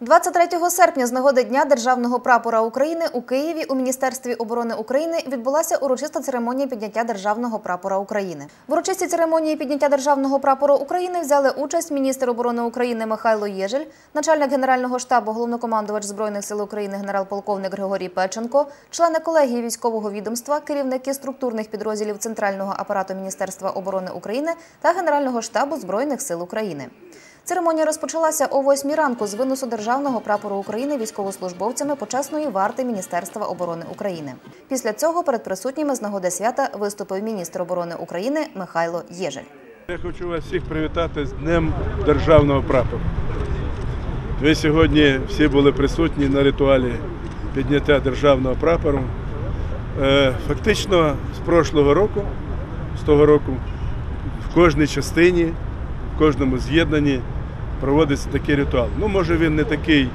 23 серпня з нагоди Дня Державного прапора України у Києві у Міністерстві оборони України відбулася урочиста церемонія підняття Державного прапора України. В урочистій церемонії підняття Державного прапора України взяли участь міністр оборони України Михайло Єжель, начальник Генерального штабу, головнокомандувач Збройних сил України генерал-полковник Григорій Печенко, члени колегії військового відомства, керівники структурних підрозділів Центрального апарату Міністерства оборони України та Генерального штабу Збройних сил України. Церемонія розпочалася о 8 ранку з виносу державного прапору України військовослужбовцями почесної варти Міністерства оборони України. Після цього перед присутніми з нагоди свята виступив міністр оборони України Михайло Єжель. Я хочу вас всіх привітати з Днем Державного прапору. Ви сьогодні всі були присутні на ритуалі підняття державного прапору. Е, Фактично з прошлого року, з того року, в кожній частині, в кожному з'єднанні проводиться такий ритуал. Ну, може він не такий,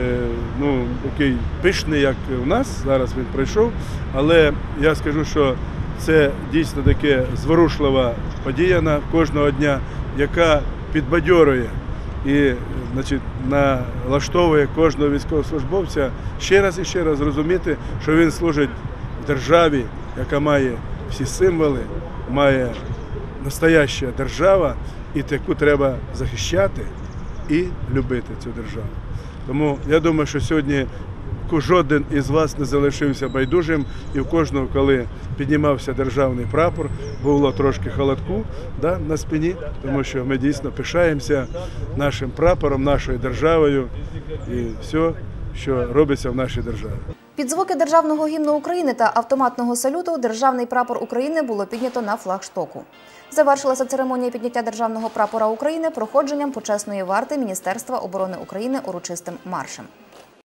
е, ну, такий пишний, як у нас, зараз він пройшов, але я скажу, що це дійсно таке зворушлива подія на кожного дня, яка підбадьорює і значить, налаштовує кожного військовослужбовця ще раз і ще раз зрозуміти, що він служить державі, яка має всі символи, має настояща держава, і таку треба захищати і любити цю державу. Тому я думаю, що сьогодні жоден із вас не залишився байдужим, і в кожного, коли піднімався державний прапор, було трошки холодку да, на спині, тому що ми дійсно пишаємося нашим прапором, нашою державою і все, що робиться в нашій державі. Під звуки державного гімну України та автоматного салюту державний прапор України було піднято на флагштоку. Завершилася церемонія підняття державного прапора України проходженням почесної варти Міністерства оборони України урочистим маршем.